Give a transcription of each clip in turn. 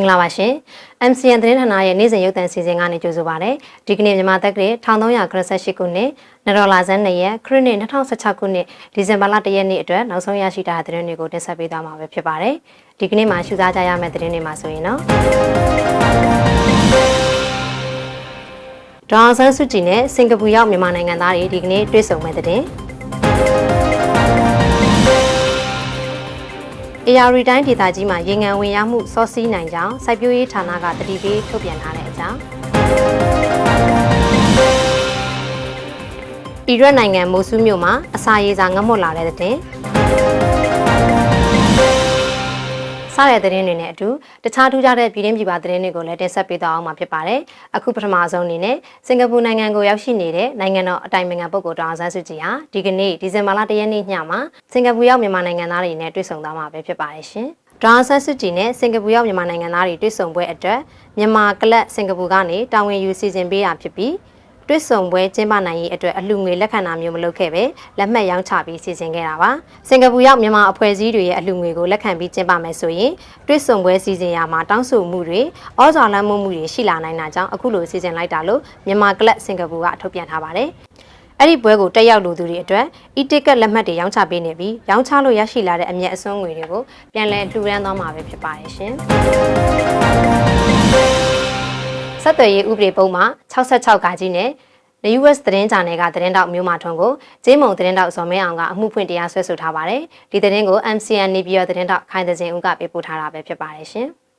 င်္ဂလာပါရှင် MCN သတင်းဌာနရဲ့နေ့စဉ်ရုပ်သံစီစဉ်ကနေကြိုဆိုပါရစေဒီကနေ့မြန်မာတက္ကရာ1388ခုနှစ်နဒေါ်လာဇန်2ရက်ခရစ်နှစ်2016ခုနှစ်ဒီဇင်ဘာလ1ရက်နေ့အတွက်နောက်ဆုံးရရှိထားတဲ့သတင်းတွေကိုတင်ဆက်ပေးသွားမှာပဲဖြစ်ပါတယ်ဒီကနေ့မှာရှုစားကြရမယ့်သတင်းတွေမှာဆိုရင်တော့ဒေါ်ဆန်းစုကြည်နဲ့စင်ကာပူရောက်မြန်မာနိုင်ငံသားတွေဒီကနေ့တွေ့ဆုံမဲ့တဲ့တ င် AR တိုင်းဒေသကြီးမှာရေငန်ဝင်ရောက်မှုစောစီးနိုင်ကြောင်းစိုက်ပျိုးရေးဌာနကတတိပေးထုတ်ပြန်ထားတဲ့အကြောင်းအီရတ်နိုင်ငံမိုဆူးမြို့မှာအစာရေစာငတ်မွတ်လာတဲ့တဲ့စား တဲ့သတင်းတွေနဲ့အတူတခြားထူးခြားတဲ့ပြည်တွင်းပြည်ပသတင်းတွေကိုလည်းတင်ဆက်ပေးသွားအောင်မှာဖြစ်ပါတယ်။အခုပထမဆုံးအနေနဲ့စင်ကာပူနိုင်ငံကိုရောက်ရှိနေတဲ့နိုင်ငံတော်အတိုင်ပင်ခံပုဂ္ဂိုလ်ဒေါအောင်ဆန်းစုကြည်ဟာဒီကနေ့ဒီဇင်ဘာလ၁ရက်နေ့ညမှာစင်ကာပူရောက်မြန်မာနိုင်ငံသားတွေနဲ့တွေ့ဆုံသွားမှာပဲဖြစ်ပါတယ်ရှင်။ဒေါအောင်ဆန်းစုကြည်နဲ့စင်ကာပူရောက်မြန်မာနိုင်ငံသားတွေတွေ့ဆုံပွဲအတွက်မြန်မာကလပ်စင်ကာပူကနေတာဝန်ယူစီစဉ်ပေးတာဖြစ်ပြီး တွေ့ဆုံပွဲကျင်းပနိုင်ရေးအတွက်အလှငွေလက်ခံတာမျိုးမလုပ်ခဲ့ပဲလက်မှတ်ရောင်းချပြီးစီစဉ်ခဲ့တာပါစင်ကာပူရောက်မြန်မာအဖွဲ့အစည်းတွေရဲ့အလှငွေကိုလက်ခံပြီးကျင်းပမယ်ဆိုရင်တွေ့ဆုံပွဲစီစဉ်ရမှာတောင်းဆိုမှုတွေဩဇာလမ်းမှုမှုတွေရှိလာနိုင်တာကြောင့်အခုလိုစီစဉ်လိုက်တာလို့မြန်မာကလပ်စင်ကာပူကထုတ်ပြန်ထားပါတယ်အဲ့ဒီပွဲကိုတက်ရောက်လူသူတွေအတွက် e-ticket လက်မှတ်တွေရောင်းချပေးနေပြီးရောင်းချလို့ရရှိလာတဲ့အမြတ်အစွန်းငွေတွေကိုပြန်လည်လှူဒန်းသွားမှာပဲဖြစ်ပါတယ်ရှင်။ ဆက်သွယ်ရေးဥပဒေပုံမှာ66ကကြီးနဲ့ The US သတင်းဂျာနယ်ကသတင်းတောက်မျိုးမာထွန်းကိုဂျင်းမုံသတင်းတောက်ဇော်မင်းအောင်ကအမှုဖွင့်တရားစွဲဆိုထားပါတယ်။ဒီသတင်းကို MCN နေပြည်တော်သတင်းတောက်ခိုင်သစင်ဦးကပေးပို့ထားတာပဲဖြစ်ပါတယ်ရှင်။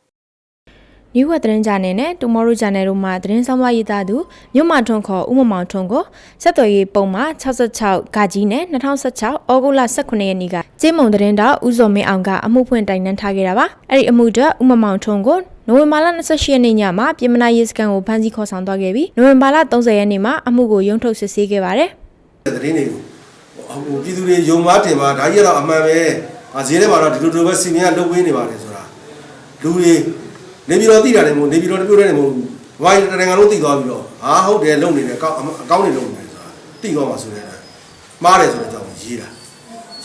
New World သတင်းဂျာနယ်နဲ့ Tomorrow Channel တို့မှသတင်းဆောင်မရေးသားသူမြို့မထွန်းခေါ်ဦးမမောင်ထွန်းကိုဆက်သွယ်ရေးပုံမှာ66ကကြီးနဲ့2016ဩဂုတ်လ18ရက်နေ့ကကျေးမုံသတင်းတောက်ဦးစောမင်းအောင်ကအမှုဖွင့်တိုင်နှံထားခဲ့တာပါ။အဲ့ဒီအမှုအတွက်ဦးမမောင်ထွန်းကိုနိုဝင်ဘာလ28ရက်နေ့ညမှာပြည်မနာရေးစခန်းကိုဖမ်းဆီးခေါ်ဆောင်သွားခဲ့ပြီးနိုဝင်ဘာလ30ရက်နေ့မှာအမှုကိုရုံးထုတ်စစ်ဆေးခဲ့ပါတယ်။သတင်းတွေကိုဟိုပြည်သူတွေယုံမားတင်မှာဒါကြီးကတော့အမှန်ပဲ။အဈေးထဲမှာတော့ဒီလိုလိုပဲစီမင်းကလုပ်ပေးနေပါတယ်ဆိုတာလူတွေ နေပြည်တော်သိတာလည်းမဟုတ်နေပြည်တော်တပြိုတည်းလည်းမဟုတ်ဘူး။ဝိုင်းနိုင်ငံလုံးသိသွားပြီးတော့ဟာဟုတ်တယ်လုံနေတယ်အကောင်းအကောင်းနေလုံနေတယ်ဆိုတာသိသွားမှာဆိုတဲ့အတွက်မှားတယ်ဆိုတဲ့အကြောင်းရေးတာ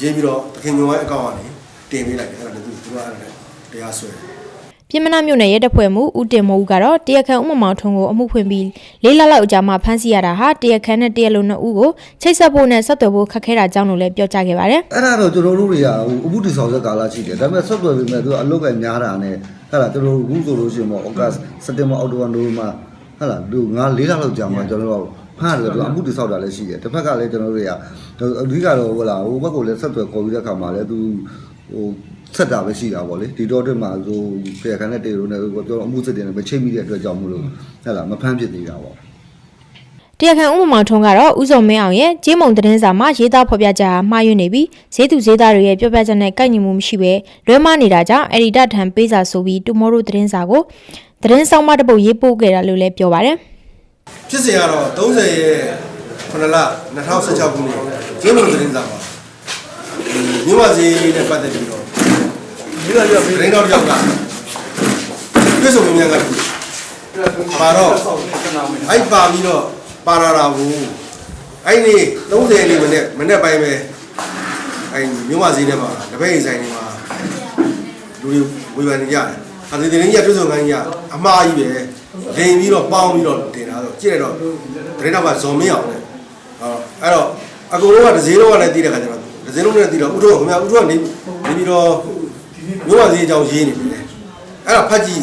ရေးပြီးတော့သခင်ညုံရဲ့အကောင့်ကနေတင်ပေးလိုက်တယ်အဲ့ဒါလည်းသူသူကအဲ့ဒါလည်းတရားစွဲတယ်ပြည်မနာမြို့နယ်ရဲတပ်ဖွဲ့မှုဦးတင်မိုးကတော့တရားခံဦးမမောင်ထွန်းကိုအမှုဖွင့်ပြီးလေးလလောက်အကြာမှဖမ်းဆီးရတာဟာတရားခံနဲ့တရားလိုနှစ်ဦးကိုချိတ်ဆက်ဖို့နဲ့ဆက်သွယ်ဖို့ခက်ခဲတာကြောင့်လို့လည်းပြောကြားခဲ့ပါတယ်အဲ့ဒါတော့ကျွန်တော်တို့တွေကဟိုအမှုတည်ဆောင်ဆက်ကာလရှိတယ်ဒါပေမဲ့ဆက်သွယ်ပြီးမဲ့သူကအလုတ်ကများတာနဲ့ ဟဲ့လားကျွန်တော်တို့အခုဆိုလို့ရှိရင်ပေါ့ဩဂတ်စက်တင်ဘာအောက်တိုဘာနိုဝင်ဘာဟဲ့လားသူငါ၄လလောက်ကြာမှကျွန်တော်တို့ဖမ်းရတယ်သူအမှုတည်ဆောက်တာလည်းရှိတယ်တစ်ဖက်ကလည်းကျွန်တော်တို့တွေကအဓိကတော့ဟိုလားဟိုဘက်ကလည်းဆက်သွယ်ခေါ်ပြီးတဲ့ခါမှာလည်းသူဟိုဆက်တာပဲရှိတာပေါ့လေဒီတော့တက်မှာဟိုဖေခါနဲ့တေရုံနဲ့ကျွန်တော်အမှုစစ်တင်နဲ့မချိတ်မိတဲ့အတွက်ကြောင့်မလို့ဟဲ့လားမဖမ်းဖြစ်သေးတာပေါ့ တရားခံဦးမမောင်ထွန်းကတော့ဦးစောမင်းအောင်ရဲ့ကျေးမုံသတင်းစာမှာရေးသားဖော်ပြချက်ဟာမှားယွင်းနေပြီးဈေးသူဈေးသားတွေရဲ့ပြောပြချက်နဲ့ကိုက်ညီမှုမရှိဘဲလွဲမှားနေတာကြောင့်အရီဒတ်ထံပေးစာဆိုပြီး Tomorrow သတင်းစာကိုသတင်းဆောင်မတစ်ပုတ်ရေးပို့ခဲ့တာလို့လည်းပြောပါတယ်ဖြစ်စဉ်ကတော့30ရဲ့9လ2016ခုနှစ်ကျေးမုံသတင်းစာမှာဒီမြို့မစည်းနဲ့ပတ်သက်ပြီးတော့ဒီလိုပြောသတင်းတော်တယောက်ကတွေ့ဆုံမြန်ကပါတော့အဲ့ပါပြီးတော့ ပါလာတာဘူးအဲ့ဒီ30နေ့မနေ့မနေ့ပိုင်းပဲအဲ့မြို့မစည်းထဲမှာတပည့်ဆိုင်တွေမှာလူတွေဝေဖန်နေကြတယ်အဲ့ဒီသတင်းကြီးတွေ့ဆုံခိုင်းကြီးအမှားကြီးပဲလိန်ပြီးတော့ပေါင်းပြီးတော့တင်တာဆိုကြည့်ရတော့သတင်းတော်ကဇော်မင်းအောင်လေအဲ့တော့အကုန်လုံးကဒဇင်းလုံးကလည်းတည်တဲ့ခါကျတော့ဒဇင်းလုံးနဲ့တည်တော့ဥထုခင်ဗျာဥထုကနေနေပြီးတော့မြို့မစည်းအကြောင်းရေးနေပြီလေအဲ့တော့ဖတ်ကြည့်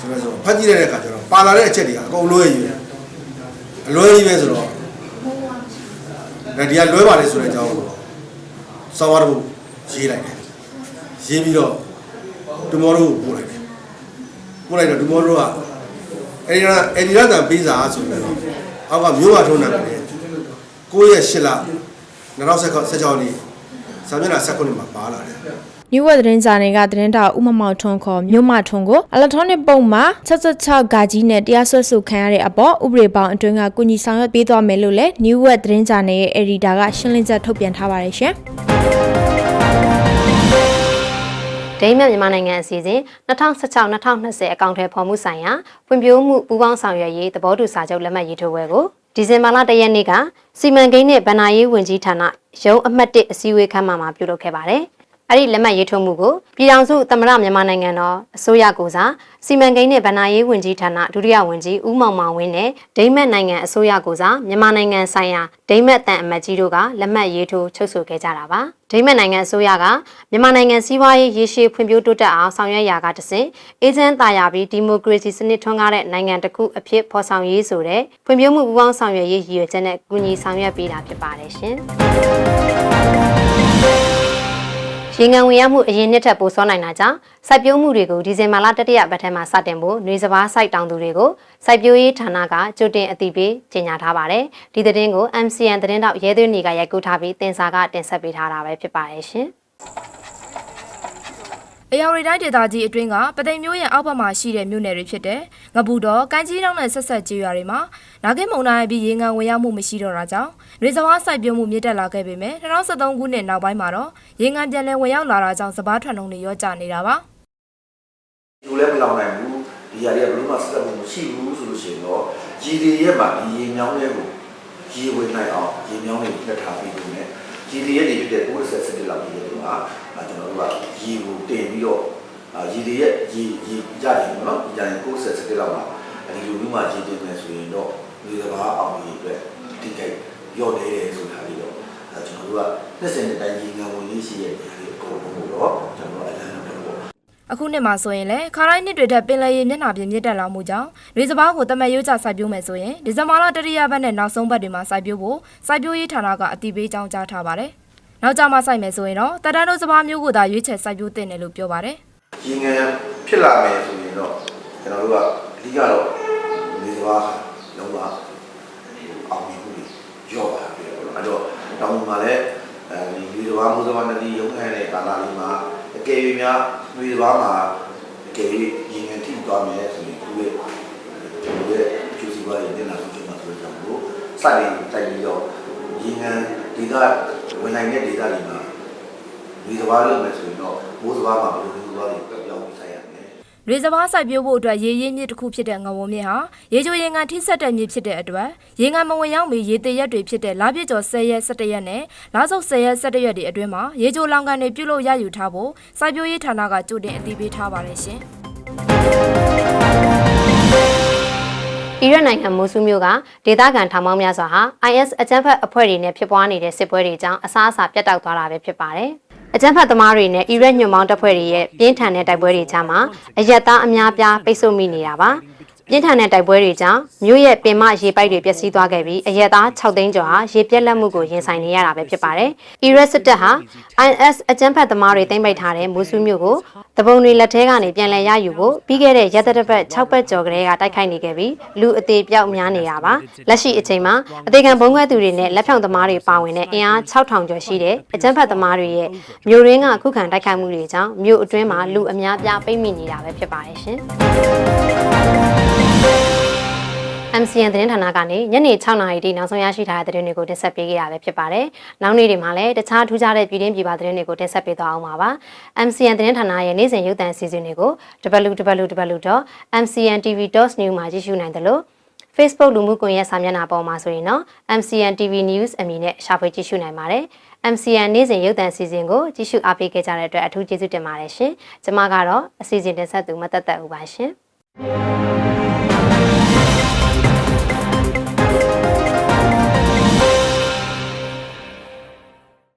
ဆိုတော့ဆိုဖတ်ကြည့်တဲ့အခါကျတော့ပါလာတဲ့အချက်တွေကအကုန်လွဲယူတယ် အလွဲကြီးပဲဆိုတော့ဒါဒီကလွဲပါလေဆိုတဲ့အကြောင်းကိုစောင်းရတော့ရေးလိုက်တယ်ရေးပြီးတော့တူမော်ရိုကိုပို့လိုက်တယ်ပို့လိုက်တော့တူမော်ရိုကအဲဒီကအဲဒီရတန်ပေးစာဆိုပြီးတော့အောက်ကမြို့မထုံးတာပဲ9ရက်8လ2016နှစ်စာမျက်နှာ19မှာပါလာတယ် New World သတင်းစာနယ်ကသတင်းတောက်ဦးမမောင်ထွန်းခေါ်မြို့မထွန်းကိုအလက်ထရောနစ်ပုံမှာ66ဂါကြီးနဲ့တရားစွဲဆိုခံရတဲ့အပေါ်ဥပဒေပေါင်းအတွင်းကကုညီဆောင်ရွက်ပေးသွားမယ်လို့လည်း New World သတင်းစာနယ်ရဲ့ editor ကရှင်းလင်းချက်ထုတ်ပြန်ထားပါတယ်ရှင်။ဒိန်းမြတ်မြန်မာနိုင်ငံအစီအစဉ်2016-2020အကောင့်ထဲပေါ်မှုဆိုင်ရာဖွံ့ဖြိုးမှုပူးပေါင်းဆောင်ရွက်ရေးသဘောတူစာချုပ်လက်မှတ်ရေးထိုးပွဲကိုဒီဇင်ဘာလ၁ရက်နေ့ကစီမံကိန်းနဲ့ဗဏ္ဍာရေးဝန်ကြီးဌာနရုံးအမှတ်၁အစည်းအဝေးခန်းမမှာပြုလုပ်ခဲ့ပါတယ်။ အဲ့ဒီလက်မှတ်ရေးထိုးမှုကိုပြည်ထောင်စုသမ္မတမြန်မာနိုင်ငံတော်အစိုးရကိုစားစီမံကိန်းနဲ့ဗဏ္ဍာရေးဝန်ကြီးဌာနဒုတိယဝန်ကြီးဦးမောင်မောင်ဝင်းနဲ့ဒိမတ်နိုင်ငံအစိုးရကိုစားမြန်မာနိုင်ငံဆိုင်ရာဒိမတ်တန်အမတ်ကြီးတို့ကလက်မှတ်ရေးထိုးချုပ်ဆိုခဲ့ကြတာပါဒိမတ်နိုင်ငံအစိုးရကမြန်မာနိုင်ငံစီးပွားရေးရေရှည်ဖွံ့ဖြိုးတိုးတက်အောင်ဆောင်ရွက်ရာကတစဉ်အေဂျင့်တာယာပြီးဒီမိုကရေစီစနစ်ထွန်းကားတဲ့နိုင်ငံတစ်ခုအဖြစ်ဖော်ဆောင်ရေးဆိုတဲ့ဖွံ့ဖြိုးမှုပူးပေါင်းဆောင်ရွက်ရေးရည်ရွယ်ချက်နဲ့ကူညီဆောင်ရွက်ပေးတာဖြစ်ပါတယ်ရှင် ရေငန်ဝင်ရမှုအရင်နှစ်ထက်ပိုစောနိုင်တာကြောင့်စိုက်ပျိုးမှုတွေကိုဒီဇင်ဘာလတတိယပတ်ထဲမှာစတင်ဖို့နှွေစပါးစိုက်တောင်သူတွေကိုစိုက်ပျိုးရေးဌာနကကြိုတင်အသိပေးကြေညာထားပါတယ်။ဒီသတင်းကို MCN သတင်းတောက်ရဲသွင်းနေကရိုက်ကူးထားပြီးတင်စာကတင်ဆက်ပေးထားတာပဲဖြစ်ပါတယ်ရှင်။ အယောင်ရီတိုင်းဒေသကြီးအတွင်းကပသိမ်မျိုးရဲ့အောက်ဘက်မှာရှိတဲ့မြို့နယ်တွေဖြစ်တဲ့ငပူတော်၊ကမ်းကြီးတောင်းနဲ့ဆက်ဆက်ကျေးရွာတွေမှာနာဂိမုံတိုင်းပြီးရေငန်ဝင်ရောက်မှုမရှိတော့တာကြောင့်ရေစဘာစိုက်ပျိုးမှုမြင့်တက်လာခဲ့ပေမဲ့2013ခုနှစ်နောက်ပိုင်းမှာတော့ရေငန်ပြန်လည်ဝင်ရောက်လာတာကြောင့်စဘာထွက်နှုန်းတွေရောကျနေတာပါလူလည်းမလောင်နိုင်ဘူးဒီຢာတွေကဘလို့မှစက်မှုမရှိဘူးဆိုလို့ရှိရင်တော့ရေတွေရဲ့မှာဒီရေမြောင်းတွေကိုရေဝင်နိုင်အောင်ရေမြောင်းတွေပြတ်ထားပြီးလို့ ਨੇ ရေတွေရဲ့တွေဖြစ်တဲ့ပိုးဆက်စတစ်လောက်ပြီးတဲ့တော့အာကျွန်တော်တို့ကရေကိုတင်ပြီးတော့အာရေတွေရဲ့ရေရေကြတယ်ပေါ့နော်ဒီကြရင်ပိုးဆက်စတစ်လောက်မှာဒီလိုမျိုးမှရေတင်မယ်ဆိုရင်တော့ဒီစဘာအောင်ရေအတွက်ဒီကိတ်ရော့နေတယ်ဆိုတာလေးတော့အဲကျွန်တော်တို့ကနှစ်စဉ်တိုင်းရေငွေဝင်လေးရှိရဲ့ဒီအကုန်လုံးတော့ကျွန်တော်အလန်းလုပ်တယ်ပေါ့ အခုနှစ်မှာဆိုရင်လည်းခါတိုင်းနှစ်တွေထက်ပင်လယ်ရေမျက်နှာပြင်မြင့်တက်လာမှုကြောင့်ရေစဘာကိုတမတ်ရိုးကျစိုက်ပျိုးမယ်ဆိုရင်ဒီဇင်ဘာလတတိယပတ်နဲ့နောက်ဆုံးပတ်တွေမှာစိုက်ပျိုးဖို့စိုက်ပျိုးရေးဌာနကအတည်ပြုကြောင်းကြားထားပါတယ်။နောက်ကြမှာစိုက်မယ်ဆိုရင်တော့တတန်းတို့စဘာမျိုးကိုသာရွေးချယ်စိုက်ပျိုးသင့်တယ်လို့ပြောပါတယ်။ရေငယ်ဖြစ်လာမယ်ဆိုရင်တော့ကျွန်တော်တို့ကအဓိကတော့နေစဘာလုံးဝအောင်မြင်မှုတွေရော့ပါပြီပေါ့နော်အဲ့တော့တောင်မှာလည်းအဲဒီနေစဘာမှုစဘာနတိရုံးခံတဲ့ကာလလေးမှာ အကယ်၍များနေစဘာမှာအကယ်၍ရေငယ်ထိသွားမယ်ဆိုရင်သူ့ရဲ့ကျွန်တော်ရဲ့ကျူစီဘာရဲ့နေတာဆုံးမှာဆိုတော့လို့စတင်တိုက်ပြီးတော့ရေငယ်ဒေသဝင်နိုင်တဲ့ဒေသတွေမှာနေစဘာလုပ်မယ်ဆိုရင်တော့မိုးစဘာမှာဘယ်လိုနေစဘာတွေပြောင်းပြီးဆိုင် ရမယ်ရေစဘာစိုက်ပျိုးဖို့အတွက်ရေရင်းမြစ်တစ်ခုဖြစ်တဲ့ငဝုံမြစ်ဟာရေချိုရေငန်ထိဆက်တဲ့မြစ်ဖြစ်တဲ့အတွက်ရေငန်မဝင်ရောက်မီရေတရက်တွေဖြစ်တဲ့လာပြည့်ကျော်10ရက်17ရက်နဲ့လာစုပ်10ရက်17ရက်တွေအတွင်းမှာရေချိုလောင်ကန်တွေပြုလုပ်ရယူထားဖို့စိုက်ပျိုးရေးဌာနကကြိုတင်အသိပေးထားပါတယ်ရှင်။အီရတ်နိုင်ငံမိုဆူမြို့ကဒေသခံထောင်ပေါင်းများစွာဟာ IS အကြမ်းဖက်အဖွဲ့တွေနဲ့ဖြစ်ပွားနေတဲ့စစ်ပွဲတွေကြောင့်အစားအစာပြတ်တောက်သွားတာပဲဖြစ်ပါတယ်။ အကြမ်းဖက်သမားတွေနဲ့အီရတ်ညွန့်ပေါင်းတပ်ဖွဲ့တွေရဲ့ပြင်းထန်တဲ့တိုက်ပွဲတွေကြားမှာအရက်သားအများပြားပိတ်ဆို့မိနေတာပါ။ ပြင်းထန်တဲ့တိုက်ပွဲတွေကြောင့်မြို့ရဲ့ပင်မရေပိုက်တွေပျက်စီးသွားခဲ့ပြီးအရက်သား6သိန်းကျော်ဟာရေပြက်လက်မှုကိုရင်ဆိုင်နေရတာပဲဖြစ်ပါတယ်။အီရတ်စစ်တပ်ဟာ IS အကြမ်းဖက်သမားတွေသိမ်းပိုက်ထားတဲ့မိုဆူမြို့ကိုတပုံတွေလက်ထဲကနေပြန်လည်ရယူဖို့ပြီးခဲ့တဲ့ရက်သတ္တပတ်6ပတ်ကျော်ကလေးကတိုက်ခိုက်နေခဲ့ပြီးလူအသေးပြောက်များနေတာပါလက်ရှိအချိန်မှာအသေးခံဘုံခွဲသူတွေနဲ့လက်ဖြောင့်သမားတွေပါဝင်တဲ့အင်အား6000ကျော်ရှိတဲ့အကြမ်းဖက်သမားတွေရဲ့မြို့ရင်းကခုခံတိုက်ခိုက်မှုတွေကြောင့်မြို့အတွင်းမှာလူအများပြားပိတ်မိနေတာပဲဖြစ်ပါတယ်ရှင် MCN သတင်းဌာနကနေညနေ6နာရီတိနောက်ဆုံးရရှိထားတဲ့သတင်းတွေကိုတင်ဆက်ပေးခဲ့ရပဲဖြစ်ပါတယ်။နောက်နေ့တွေမှာလည်းတခြားထူးခြားတဲ့ပြည်တွင်းပြည်ပသတင်းတွေကိုတင်ဆက်ပေးသွားအောင်ပါပါ။ MCN သတင်းဌာနရဲ့နေ့စဉ်ရုပ်သံအစီအစဉ်တွေကို www.mcntv.news မှာကြည့်ရှုနိုင်တယ်လို့ Facebook လူမှုကွန်ရက်စာမျက်နှာပေါ်မှာဆိုရင်တော့ MCN TV News အမည်နဲ့ရှာဖွေကြည့်ရှုနိုင်ပါတယ်။ MCN နေ့စဉ်ရုပ်သံအစီအစဉ်ကိုကြည့်ရှုအားပေးခဲ့ကြတဲ့အတွက်အထူးကျေးဇူးတင်ပါတယ်ရှင်။ကျွန်မကတော့အစီအစဉ်တင်ဆက်သူမတက်တက်ဦးပါရှင်။